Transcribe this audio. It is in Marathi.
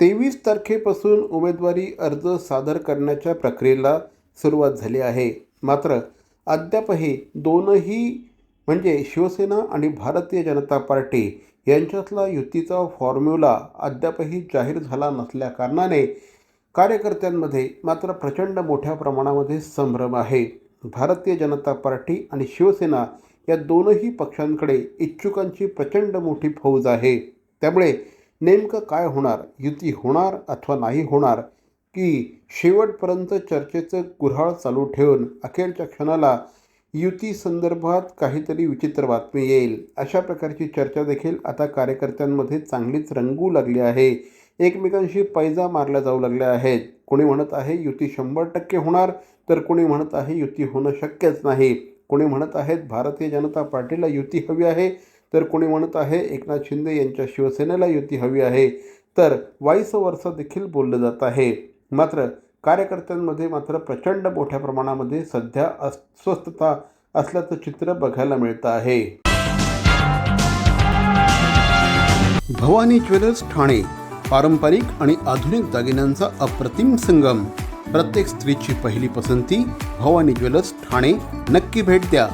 तेवीस तारखेपासून उमेदवारी अर्ज सादर करण्याच्या प्रक्रियेला सुरुवात झाली आहे. मात्र अद्यापही दोनही म्हणजे शिवसेना आणि भारतीय जनता पार्टी यांच्यातला युतीचा फॉर्म्युला अद्यापही जाहीर झाला नसल्याकारणाने कार्यकर्त्यांमध्ये मात्र प्रचंड मोठ्या प्रमाणामध्ये संभ्रम आहे. भारतीय जनता पार्टी आणि शिवसेना या दोनही पक्षांकडे इच्छुकांची प्रचंड मोठी फौज आहे. त्यामुळे नेमकं काय होणार? युती होणार अथवा नाही होणार? की शेवटपर्यंत चर्चेचं गुऱ्हाळ चालू ठेवून अखेरच्या क्षणाला युती संदर्भात काहीतरी विचित्र बातमी येईल. अशा प्रकारची चर्चा देखील आता कार्यकर्त्यांमध्ये चांगलीच रंगू लागली आहे. एकमेकांशी पैजा मारल्या जाऊ लागल्या आहेत. कोणी म्हणत आहे युती शंभर टक्के होणार तर कोणी म्हणत आहे युती होणं शक्यच नाही. कोणी म्हणत आहेत भारतीय जनता पार्टीला युती हवी आहे तर कोणी म्हणत आहे एकनाथ शिंदे यांच्या शिवसेनेला युती हवी आहे तर वाईस वर्ष देखील बोललं जात आहे. मात्र कार्यकर्त्यांमध्ये मात्र प्रचंड मोठ्या प्रमाणामध्ये सध्या अस्वस्थता असल्याचं चित्र बघायला मिळतं आहे. भवानी ज्वेलर्स ठाणे पारंपरिक आणि आधुनिक दागिन्यांचा अप्रतिम संगम. प्रत्येक स्त्रीची पहिली पसंती भवानी ज्वेलर्स ठाणे. नक्की भेट द्या.